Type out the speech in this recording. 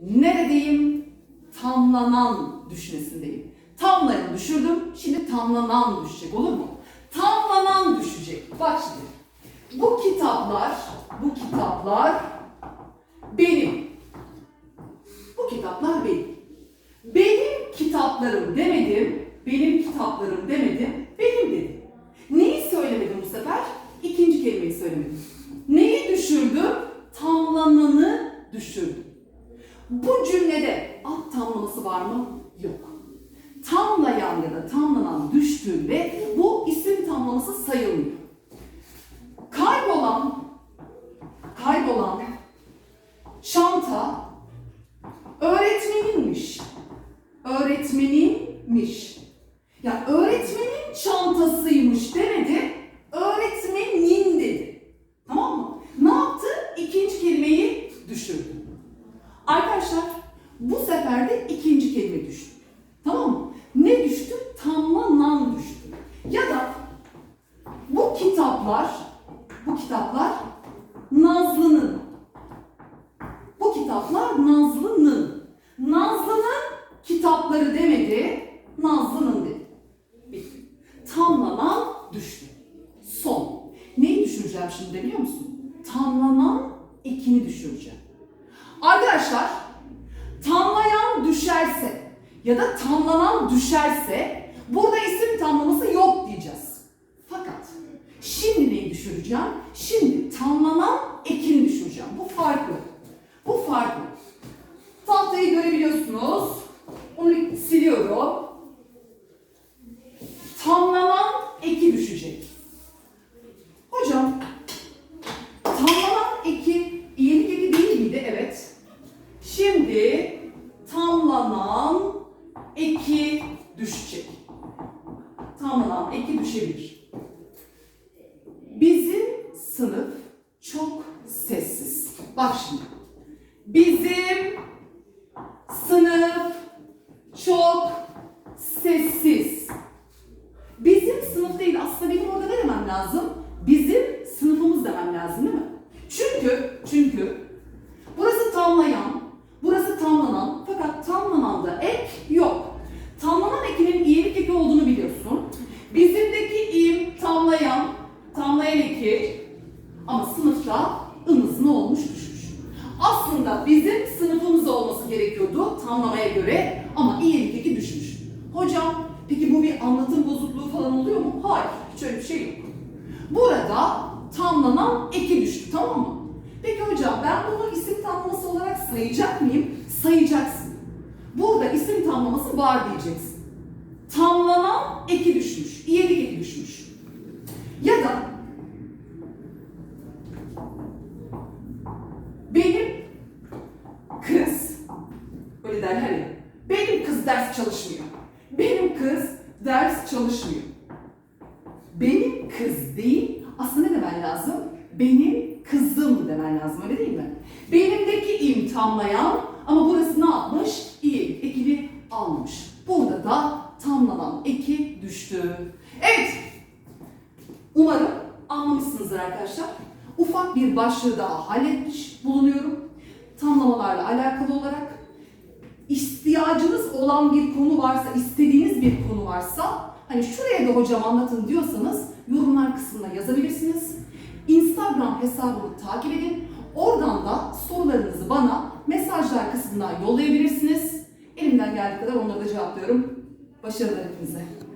Neredeyim? Tamlanan düşmesindeyim. Tamlayan düşürdüm, şimdi tamlanan düşecek olur mu? Tamlanan düşecek. Bak şimdi. Bu kitaplar, bu kitaplar benim. Bu kitaplar benim. Benim kitaplarım demedim, benim kitaplarım demedim, benim dedim. Neyi söylemedim bu sefer? İkinci kelimeyi söylemedim. Neyi düşürdüm? Tamlananı düşürdüm. Cümlede alt tamlaması var mı? Yok. Tamlayan ya da tamlanan düştüğünde bu isim tamlaması sayılmıyor. Kaybolan, kaybolan çanta öğretmeninmiş. Öğretmeninmiş. Ya öğretmenin çantasıymış demedi, öğretmenin dedi. Tamam mı? Ne yaptı? İkinci kelimeyi düşürdü. Arkadaşlar bu sefer de ikinci kelime düştü. Tamam mı? Ne düştü? Tamlanan düştü. Ya da bu kitaplar, bu kitaplar Nazlı'nın. Bu kitaplar Nazlı'nın. Nazlı'nın kitapları demedi, Nazlı'nın dedi. Bitti. Tamlanan düştü. Son. Neyi düşüreceğim şimdi biliyor musun? Tamlanan ekini düşüreceğim. Arkadaşlar, düşerse ya da tamlanan düşerse burada isim tamlaması yok diyeceğiz. Fakat şimdi neyi düşüreceğim? Şimdi tamlanan ekini düşüreceğim. Bu farklı. Bu farklı. Tahtayı görebiliyorsunuz. Onu siliyorum. Tamlanan eki düşecek. Hocam, tamlanan eki iyilik eki değil miydi? Evet. Şimdi tamlanan eki düşecek. Tamlanan eki düşebilir. Bizim sınıf çok sessiz. Bak şimdi. Bizim sınıf çok sessiz. Bizim sınıf değil aslında benim orada ne demem lazım? Bizim sınıfımız demem lazım değil mi? Çünkü, çünkü burası tamlayan, burası tamlanan fakat tamlananda ek yok. Tamlanan ekinin iyilik eki olduğunu biliyorsun. Bizimdeki iyim tamlayan, tamlayan eki ama sınıfta ımız ne olmuş düşmüş. Aslında bizim sınıfımız olması tamlamaya göre ama iyilik düşmüş. Hocam peki bu bir anlatım bozukluğu falan oluyor mu? Hayır hiç öyle bir şey yok. Burada tamlanan eki düştü tamam mı? Peki hocam ben bunu isim tamlaması olarak sayacak mıyım? Sayacaksın. Burada isim tamlaması var diyeceksin. Tamlanan eki düşmüş, iyilik eki düşmüş. Ya da benim kız, derler ya, benim kız ders çalışmıyor. Benim kız ders çalışmıyor. Benim kız değil, aslında ne demen lazım? Benim kızım demen lazım, öyle değil mi? Benimdeki im tamlayan ama burası ne yapmış? İyi, ekini almış. Burada da tamlanan eki düştü. Evet, umarım anlamışsınızdır arkadaşlar. Ufak bir başlığı daha halletmiş bulunuyorum. Tamlamalarla alakalı olarak ihtiyacınız olan bir konu varsa, istediğiniz bir konu varsa hani şuraya da hocam anlatın diyorsanız yorumlar kısmına yazabilirsiniz. Instagram hesabımı takip edin. Oradan da sorularınızı bana mesajlar kısmından yollayabilirsiniz. Elimden geldiği kadar onları da cevaplıyorum. Başarılar hepinize.